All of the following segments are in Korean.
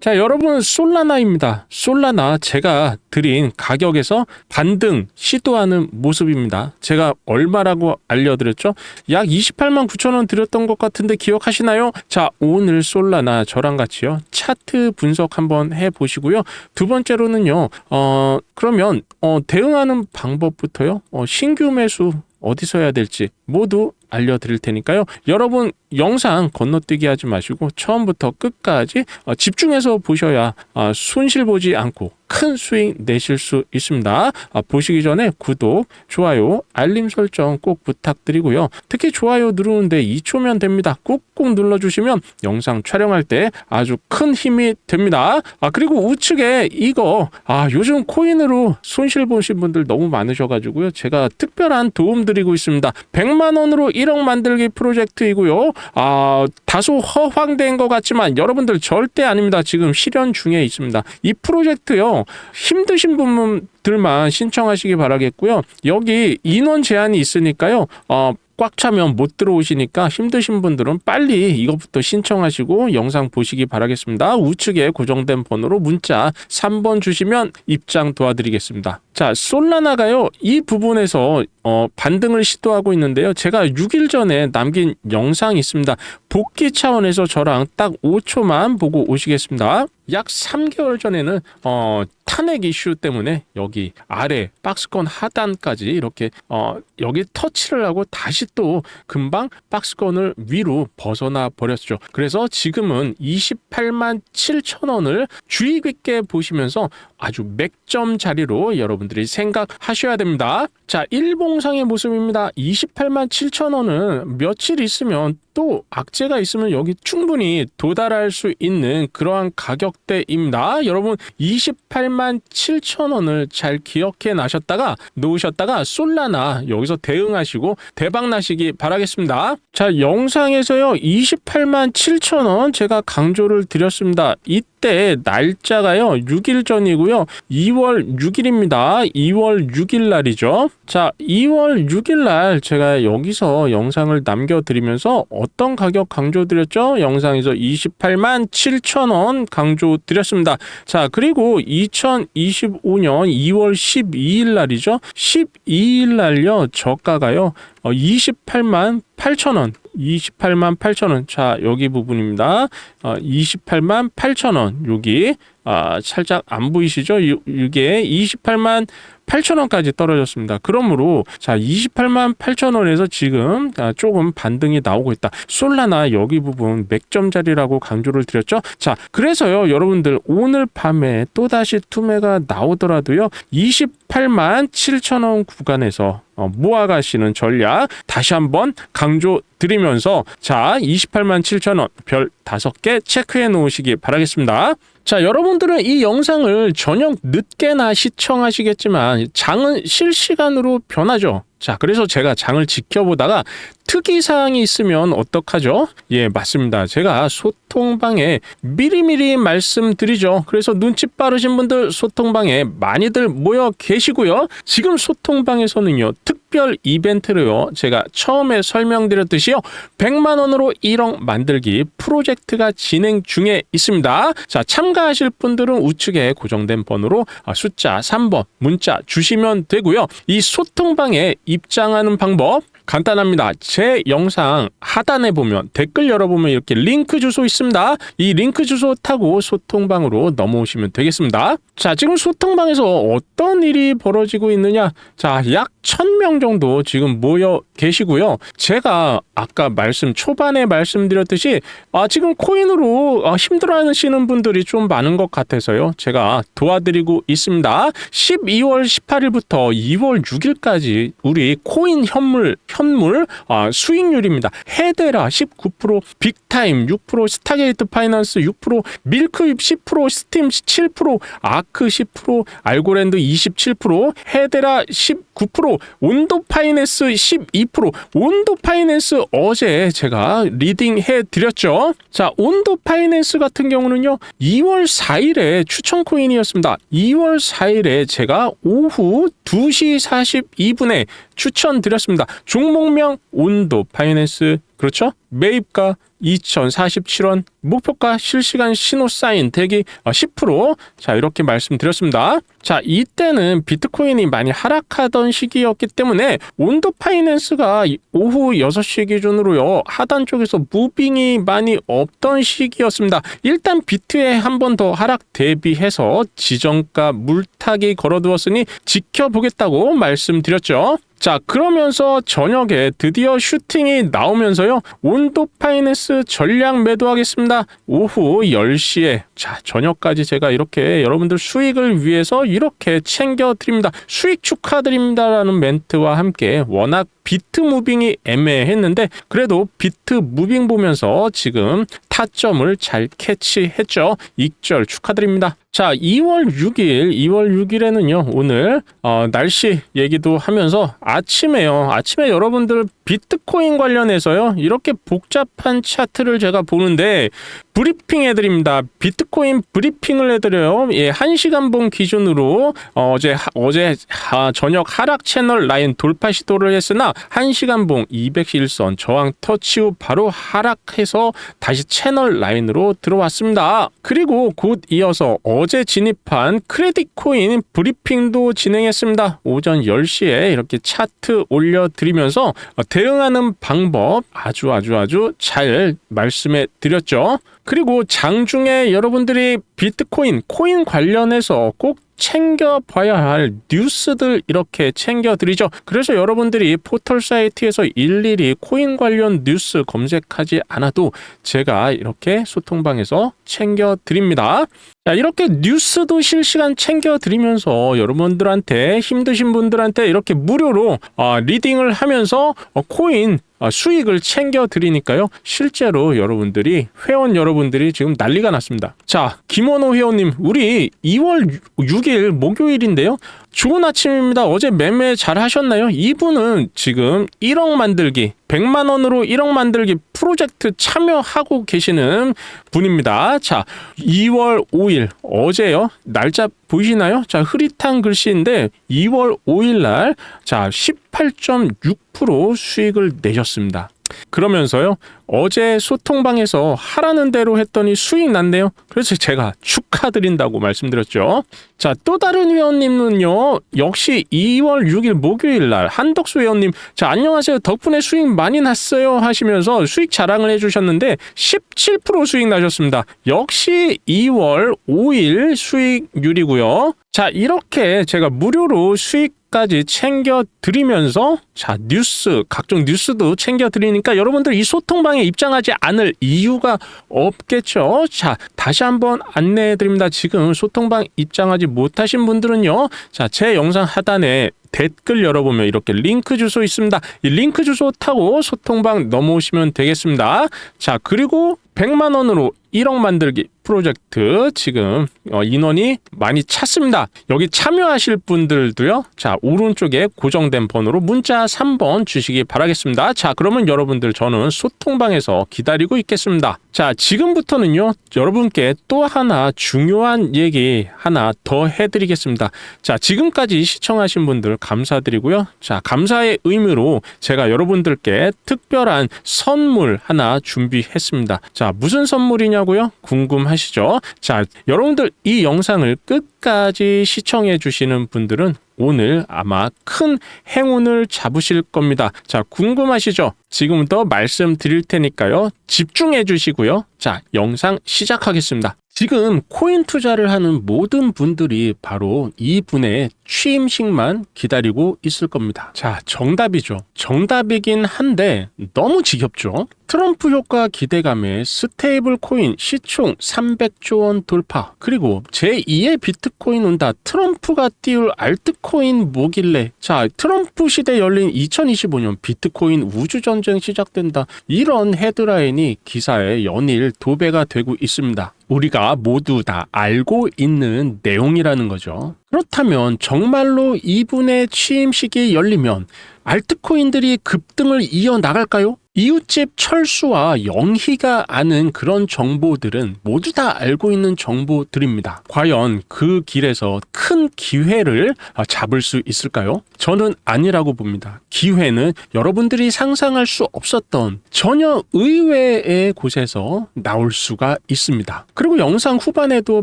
자, 여러분 솔라나입니다. 솔라나 제가 드린 가격에서 반등 시도하는 모습입니다. 제가 얼마라고 알려드렸죠? 약 28만 9천 원 드렸던 것 같은데 기억하시나요? 자, 오늘 솔라나 저랑 같이요. 차트 분석 한번 해 보시고요. 두 번째로는요. 어, 그러면 어, 대응하는 방법부터요. 어, 신규 매수 어디서 해야 될지 모두 알려드릴 테니까요. 여러분 영상 건너뛰기 하지 마시고 처음부터 끝까지 어, 집중해서 보셔야 어, 손실 보지 않고 큰 수익 내실 수 있습니다. 아, 보시기 전에 구독, 좋아요, 알림 설정 꼭 부탁드리고요. 특히 좋아요 누르는데 2초면 됩니다. 꾹꾹 눌러주시면 영상 촬영할 때 아주 큰 힘이 됩니다. 아 그리고 우측에 이거 아 요즘 코인으로 손실 보신 분들 너무 많으셔가지고요. 제가 특별한 도움 드리고 있습니다. 100만 원으로 1억 만들기 프로젝트이고요. 아 다소 허황된 것 같지만 여러분들 절대 아닙니다. 지금 실현 중에 있습니다. 이 프로젝트요 힘드신 분들만 신청하시기 바라겠고요. 여기 인원 제한이 있으니까요. 어, 꽉 차면 못 들어오시니까 힘드신 분들은 빨리 이것부터 신청하시고 영상 보시기 바라겠습니다. 우측에 고정된 번호로 문자 3번 주시면 입장 도와드리겠습니다. 자, 솔라나가요. 이 부분에서 어, 반등을 시도하고 있는데요. 제가 6일 전에 남긴 영상이 있습니다. 복귀 차원에서 저랑 딱 5초만 보고 오시겠습니다. 약 3개월 전에는 어, 탄핵 이슈 때문에 여기 아래 박스권 하단까지 이렇게 어, 여기 터치를 하고 다시 또 금방 박스권을 위로 벗어나 버렸죠. 그래서 지금은 28만 7천 원을 주의 깊게 보시면서 아주 맥점 자리로 여러분들이 생각하셔야 됩니다. 자, 일봉상의 모습입니다. 28만 7천 원은 며칠 있으면 또 악재가 있으면 여기 충분히 도달할 수 있는 그러한 가격대입니다. 여러분 28만 7천 원을 잘 기억해 나셨다가 놓으셨다가 솔라나 여기서 대응하시고 대박 나시기 바라겠습니다. 자, 영상에서요. 28만 7천 원 제가 강조를 드렸습니다. 이때 날짜가요. 6일 전이고요. 2월 6일입니다. 2월 6일 날이죠. 자, 2월 6일 날 제가 여기서 영상을 남겨드리면서 어떤 가격 강조드렸죠? 영상에서 28만 7천 원 강조드렸습니다. 자, 그리고 2025년 2월 12일 날이죠. 12일 날요. 저가가요. 28만 8천 원. 28만 8천 원. 자, 여기 부분입니다. 어, 28만 8천 원. 여기 아, 살짝 안 보이시죠? 이- 이게 28만 8천 원까지 떨어졌습니다. 그러므로 자 28만 8천 원에서 지금 아, 조금 반등이 나오고 있다. 솔라나 여기 부분 맥점 자리라고 강조를 드렸죠. 자 그래서요 여러분들 오늘 밤에 또 다시 투매가 나오더라도요 28만 7천 원 구간에서 어, 모아가시는 전략 다시 한번 강조 드리면서 자 28만 7천 원별 다섯 개 체크해 놓으시기 바라겠습니다. 자, 여러분들은 이 영상을 저녁 늦게나 시청하시겠지만 장은 실시간으로 변하죠. 자, 그래서 제가 장을 지켜보다가 특이사항이 있으면 어떡하죠? 예, 맞습니다. 제가 소통방에 미리미리 말씀드리죠. 그래서 눈치 빠르신 분들 소통방에 많이들 모여 계시고요. 지금 소통방에서는요, 특별 이벤트로요, 제가 처음에 설명드렸듯이요, 100만 원으로 1억 만들기 프로젝트가 진행 중에 있습니다. 자, 참가하실 분들은 우측에 고정된 번호로 아, 숫자 3번 문자 주시면 되고요. 이 소통방에 입장하는 방법 간단합니다. 제 영상 하단에 보면 댓글 열어보면 이렇게 링크 주소 있습니다. 이 링크 주소 타고 소통방으로 넘어오시면 되겠습니다. 자, 지금 소통방에서 어떤 일이 벌어지고 있느냐? 자, 약 1000명 정도 지금 모여 계시고요. 제가 아까 말씀 초반에 말씀드렸듯이 아, 지금 코인으로 아, 힘들어하시는 분들이 좀 많은 것 같아서요. 제가 도와드리고 있습니다. 12월 18일부터 2월 6일까지 우리 코인 현물 현물 아, 수익률입니다. 헤데라 19%, 빅타임 6%, 스타게이트 파이낸스 6%, 밀크입 10%, 스팀 7%, 아크 10%, 알고랜드 27%, 헤데라 19%, 온도 파이낸스 12%, 온도 파이낸스 어제 제가 리딩 해 드렸죠. 자, 온도 파이낸스 같은 경우는요. 2월 4일에 추천 코인이었습니다. 2월 4일에 제가 오후 2시 42분에 추천드렸습니다. 종목명 온도 파이낸스 그렇죠? 매입가 2047원 목표가 실시간 신호 사인 대기 어, 10%. 자, 이렇게 말씀드렸습니다. 자, 이때는 비트코인이 많이 하락하던 시기였기 때문에 온도 파이낸스가 이- 오후 6시 기준으로요. 하단 쪽에서 무빙이 많이 없던 시기였습니다. 일단 비트에 한 번 더 하락 대비해서 지정가 물타기 걸어두었으니 지켜보겠다고 말씀드렸죠. 자, 그러면서 저녁에 드디어 슈팅이 나오면서요. 온도 파이낸스 전량 매도하겠습니다. 오후 10시에 자, 저녁까지 제가 이렇게 여러분들 수익을 위해서 이렇게 챙겨 드립니다. 수익 축하드립니다라는 멘트와 함께 워낙 비트 무빙이 애매했는데 그래도 비트 무빙 보면서 지금 타점을 잘 캐치했죠. 익절 축하드립니다. 자, 2월 6일, 2월 6일에는요, 오늘, 어, 날씨 얘기도 하면서 아침에요, 아침에 여러분들 비트코인 관련해서요, 이렇게 복잡한 차트를 제가 보는데, 브리핑 해드립니다. 비트코인 브리핑을 해드려요. 예, 1시간 봉 기준으로 어, 어제 하- 어제 하- 저녁 하락 채널 라인 돌파 시도를 했으나 1시간 봉 201선 저항 터치 후 바로 하락해서 다시 채널 라인으로 들어왔습니다. 그리고 곧 이어서 어제 진입한 크레딧 코인 브리핑도 진행했습니다. 오전 10시에 이렇게 차트 올려드리면서 어, 대응하는 방법 아주 아주 아주 잘 말씀해 드렸죠. 그리고 장중에 여러분들이 비트코인, 코인 관련해서 꼭 챙겨봐야 할 뉴스들 이렇게 챙겨드리죠. 그래서 여러분들이 포털 사이트에서 일일이 코인 관련 뉴스 검색하지 않아도 제가 이렇게 소통방에서 챙겨드립니다. 자, 이렇게 뉴스도 실시간 챙겨드리면서 여러분들한테 힘드신 분들한테 이렇게 무료로 아, 리딩을 하면서 어, 코인 아, 수익을 챙겨 드리니까요. 실제로 여러분들이 회원 여러분들이 지금 난리가 났습니다. 자, 김원호 회원님, 우리 2월 6일 목요일인데요. 좋은 아침입니다. 어제 매매 잘 하셨나요? 이분은 지금 1억 만들기, 100만 원으로 1억 만들기 프로젝트 참여하고 계시는 분입니다. 자, 2월 5일 어제요. 날짜 보이시나요? 자, 흐릿한 글씨인데 2월 5일 날 자, 18.6% 수익을 내셨습니다. 그러면서요. 어제 소통방에서 하라는 대로 했더니 수익 났네요. 그래서 제가 축하드린다고 말씀드렸죠. 자, 또 다른 회원님은요. 역시 2월 6일 목요일 날 한덕수 회원님, 자, 안녕하세요. 덕분에 수익 많이 났어요 하시면서 수익 자랑을 해 주셨는데 17% 수익 나셨습니다. 역시 2월 5일 수익률이고요. 자, 이렇게 제가 무료로 수익 까지 챙겨 드리면서 자 뉴스 각종 뉴스도 챙겨 드리니까 여러분들 이 소통방에 입장하지 않을 이유가 없겠죠. 자 다시 한번 안내해 드립니다. 지금 소통방 입장하지 못하신 분들은요. 자 제 영상 하단에 댓글 열어보면 이렇게 링크 주소 있습니다. 이 링크 주소 타고 소통방 넘어오시면 되겠습니다. 자 그리고 100만 원으로 1억 만들기 프로젝트 지금 어, 인원이 많이 찼습니다. 여기 참여하실 분들도요. 자, 오른쪽에 고정된 번호로 문자 3번 주시기 바라겠습니다. 자, 그러면 여러분들 저는 소통방에서 기다리고 있겠습니다. 자, 지금부터는요. 여러분께 또 하나 중요한 얘기 하나 더 해드리겠습니다. 자, 지금까지 시청하신 분들 감사드리고요. 자, 감사의 의미로 제가 여러분들께 특별한 선물 하나 준비했습니다. 자, 무슨 선물이냐고요? 궁금하시 죠? 자, 여러분들 이 영상을 끝까지 시청해 주시는 분들은 오늘 아마 큰 행운을 잡으실 겁니다. 자, 궁금하시죠? 지금부터 말씀드릴 테니까요. 집중해 주시고요. 자, 영상 시작하겠습니다. 지금 코인 투자를 하는 모든 분들이 바로 이분의 취임식만 기다리고 있을 겁니다. 자, 정답이죠. 정답이긴 한데 너무 지겹죠? 트럼프 효과 기대감에 스테이블 코인 시총 300조 원 돌파. 그리고 제2의 비트코인 온다. 트럼프가 띄울 알트코인 뭐길래. 자, 트럼프 시대 열린 2025년 비트코인 우주전쟁 시작된다. 이런 헤드라인이 기사에 연일 도배가 되고 있습니다. 우리가 모두 다 알고 있는 내용이라는 거죠. 그렇다면 정말로 이분의 취임식이 열리면 알트코인들이 급등을 이어나갈까요? 이웃집 철수와 영희가 아는 그런 정보들은 모두 다 알고 있는 정보들입니다. 과연 그 길에서 큰 기회를 아, 잡을 수 있을까요? 저는 아니라고 봅니다. 기회는 여러분들이 상상할 수 없었던 전혀 의외의 곳에서 나올 수가 있습니다. 그리고 영상 후반에도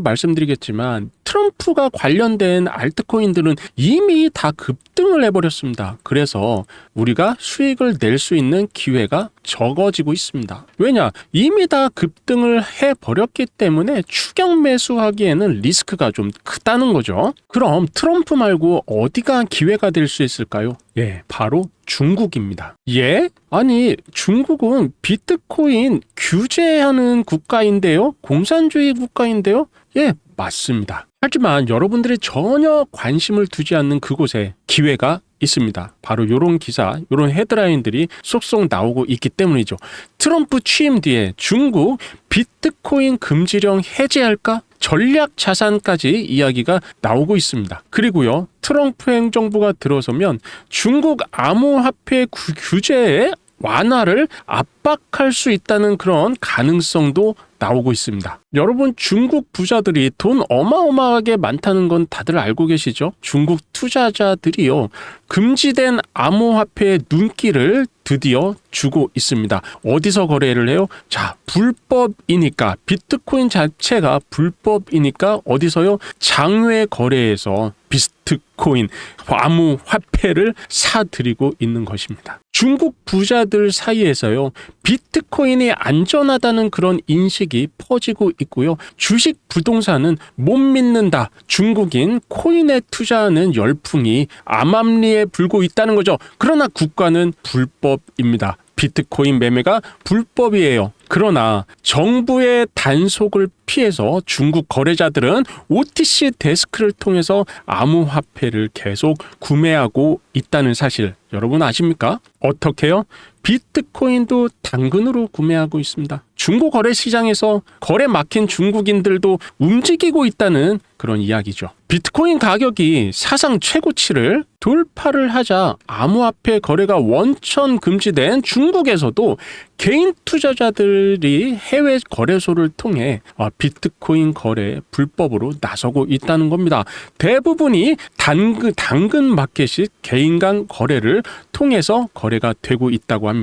말씀드리겠지만 트럼프가 관련된 알트코인들은 이미 다 급등을 해버렸습니다. 그래서 우리가 수익을 낼 수 있는 기회가 적어지고 있습니다. 왜냐? 이미 다 급등을 해버렸기 때문에 추격 매수하기에는 리스크가 좀 크다는 거죠. 그럼 트럼프 말고 어디가 기회가 될 수 있을까요? 예, 바로 중국입니다. 예? 아니, 중국은 비트코인 규제하는 국가인데요? 공산주의 국가인데요? 예, 맞습니다. 하지만 여러분들이 전혀 관심을 두지 않는 그곳에 기회가 있습니다. 바로 이런 기사, 이런 헤드라인들이 쏙쏙 나오고 있기 때문이죠. 트럼프 취임 뒤에 중국 비트코인 금지령 해제할까? 전략 자산까지 이야기가 나오고 있습니다. 그리고요, 트럼프 행정부가 들어서면 중국 암호화폐 구- 규제에 완화를 압박할 수 있다는 그런 가능성도 나오고 있습니다. 여러분 중국 부자들이 돈 어마어마하게 많다는 건 다들 알고 계시죠? 중국 투자자들이요. 금지된 암호화폐의 눈길을 드디어 주고 있습니다. 어디서 거래를 해요? 자, 불법이니까 비트코인 자체가 불법이니까 어디서요? 장외 거래에서 비트코인 암호화폐를 사들이고 있는 것입니다. 중국 부자들 사이에서요. 비트코인이 안전하다는 그런 인식이 퍼지고 있고요. 주식 부동산은 못 믿는다. 중국인 코인에 투자하는 열 풍이 암암리에 불고 있다는 거죠. 그러나 국가는 불법입니다. 비트코인 매매가 불법이에요. 그러나 정부의 단속을 피해서 중국 거래자들은 OTC 데스크를 통해서 암호화폐를 계속 구매하고 있다는 사실 여러분 아십니까? 어떻게요? 비트코인도 당근으로 구매하고 있습니다. 중고 거래 시장에서 거래 막힌 중국인들도 움직이고 있다는 그런 이야기죠. 비트코인 가격이 사상 최고치를 돌파를 하자 암호화폐 거래가 원천 금지된 중국에서도 개인 투자자들이 해외 거래소를 통해 아, 비트코인 거래 불법으로 나서고 있다는 겁니다. 대부분이 당근, 당근 마켓이 개인 간 거래를 통해서 거래가 되고 있다고 합니다.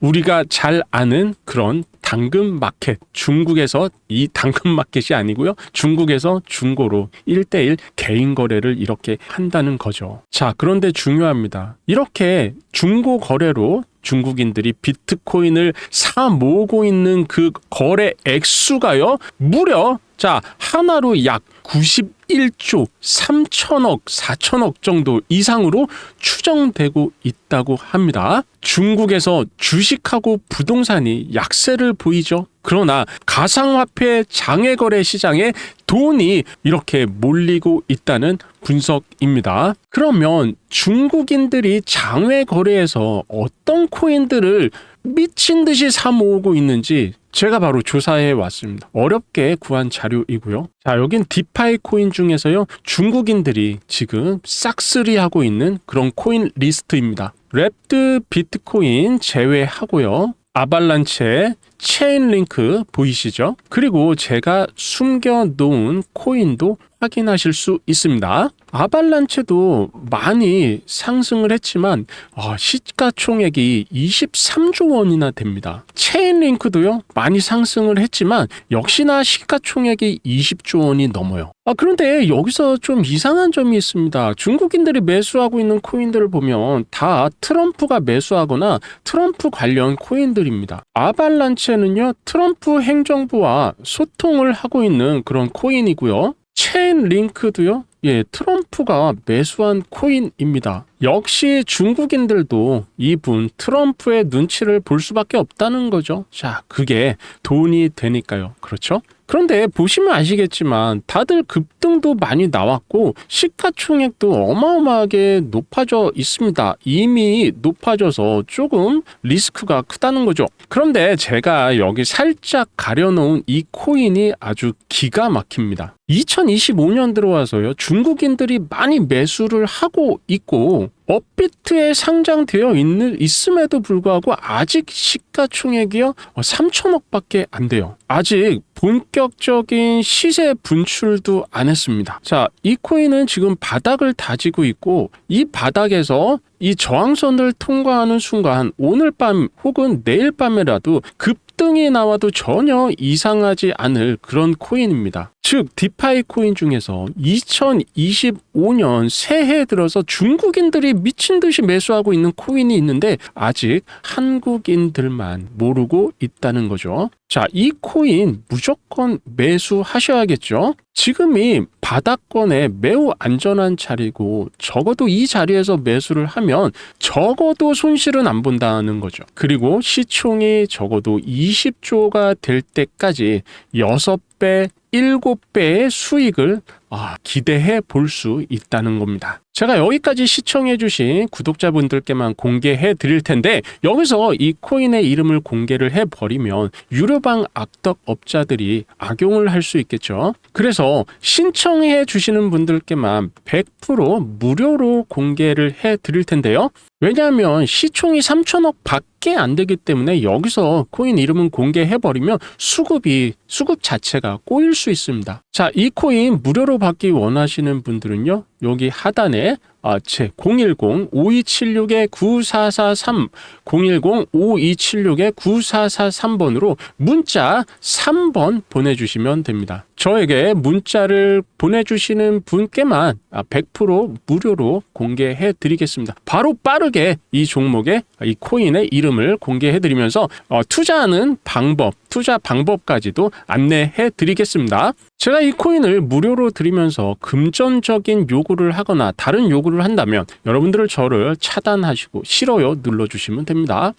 우리가 잘 아는 그런 당근 마켓 중국에서 이 당근 마켓이 아니고요. 중국에서 중고로 1대1 개인 거래를 이렇게 한다는 거죠. 자, 그런데 중요합니다. 이렇게 중고 거래로 중국인들이 비트코인을 사 모으고 있는 그 거래 액수가요. 무려 자, 하나로 약 91조 3천억, 4천억 정도 이상으로 추정되고 있다고 합니다. 중국에서 주식하고 부동산이 약세를 보이죠. 그러나 가상화폐 장외거래 시장에 돈이 이렇게 몰리고 있다는 분석입니다. 그러면 중국인들이 장외 거래에서 어떤 코인들을 미친 듯이 사 모으고 있는지 제가 바로 조사해 왔습니다. 어렵게 구한 자료이고요. 자, 여긴 디파이 코인 중에서요. 중국인들이 지금 싹쓸이 하고 있는 그런 코인 리스트입니다. 랩드 비트코인 제외하고요. 아발란체 체인링크 보이시죠? 그리고 제가 숨겨 놓은 코인도 확인하실 수 있습니다. 아발란체도 많이 상승을 했지만 아, 시가총액이 23조 원이나 됩니다. 체인링크도요 많이 상승을 했지만 역시나 시가총액이 20조 원이 넘어요. 아 그런데 여기서 좀 이상한 점이 있습니다. 중국인들이 매수하고 있는 코인들을 보면 다 트럼프가 매수하거나 트럼프 관련 코인들입니다. 아발란체는요 트럼프 행정부와 소통을 하고 있는 그런 코인이고요. 체인 링크도요. 예, 트럼프가 매수한 코인입니다. 역시 중국인들도 이분 트럼프의 눈치를 볼 수밖에 없다는 거죠. 자, 그게 돈이 되니까요. 그렇죠? 그런데 보시면 아시겠지만 다들 급등도 많이 나왔고 시가총액도 어마어마하게 높아져 있습니다. 이미 높아져서 조금 리스크가 크다는 거죠. 그런데 제가 여기 살짝 가려놓은 이 코인이 아주 기가 막힙니다. 2025년 들어와서요. 중국인들이 많이 매수를 하고 있고 업비트에 상장되어 있는 있음에도 불구하고 아직 시가총액이요 3천억밖에 안 돼요. 아직 본격적인 시세 분출도 안 했습니다. 자, 이 코인은 지금 바닥을 다지고 있고 이 바닥에서 이 저항선을 통과하는 순간 오늘 밤 혹은 내일 밤에라도 급 등이 나와도 전혀 이상하지 않을 그런 코인입니다. 즉 디파이 코인 중에서 2025년 새해 들어서 중국인들이 미친 듯이 매수하고 있는 코인이 있는데 아직 한국인들만 모르고 있다는 거죠. 자, 이 코인 무조건 매수하셔야겠죠. 지금이 바닥권에 매우 안전한 자리고 적어도 이 자리에서 매수를 하면 적어도 손실은 안 본다는 거죠. 그리고 시총이 적어도 20조가 될 때까지 6배, 7배의 수익을 아, 기대해 볼 수 있다는 겁니다. 제가 여기까지 시청해 주신 구독자분들께만 공개해 드릴 텐데, 여기서 이 코인의 이름을 공개를 해 버리면 유료방 악덕 업자들이 악용을 할 수 있겠죠. 그래서 신청해 주시는 분들께만 100% 무료로 공개를 해 드릴 텐데요. 왜냐하면 시총이 3천억 밖에 안 되기 때문에 여기서 코인 이름은 공개해 버리면 수급이 수급 자체가 꼬일 수 있습니다. 자, 이 코인 무료로 받기 원하시는 분들은요. 여기 하단에 아, 제 010-5276-9443 010-5276-9443번으로 문자 3번 보내주시면 됩니다. 저에게 문자를 보내주시는 분께만 아, 100% 무료로 공개해 드리겠습니다. 바로 빠르게 이 종목의 이 코인의 이름을 공개해 드리면서 어, 투자하는 방법, 투자 방법까지도 안내해 드리겠습니다. 제가 이 코인을 무료로 드리면서 금전적인 요구를 하거나 다른 요구를 한다면 여러분들을 저를 차단하시고 싫어요 눌러주시면 됩니다.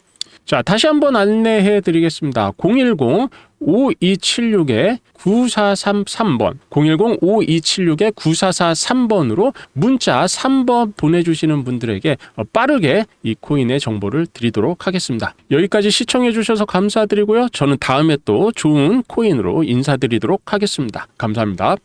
자, 다시 한번 안내해 드리겠습니다. 010 5276에 9433번 010-5276에 9443번으로 문자 3번 보내주시는 분들에게 빠르게 이 코인의 정보를 드리도록 하겠습니다. 여기까지 시청해 주셔서 감사드리고요. 저는 다음에 또 좋은 코인으로 인사드리도록 하겠습니다. 감사합니다.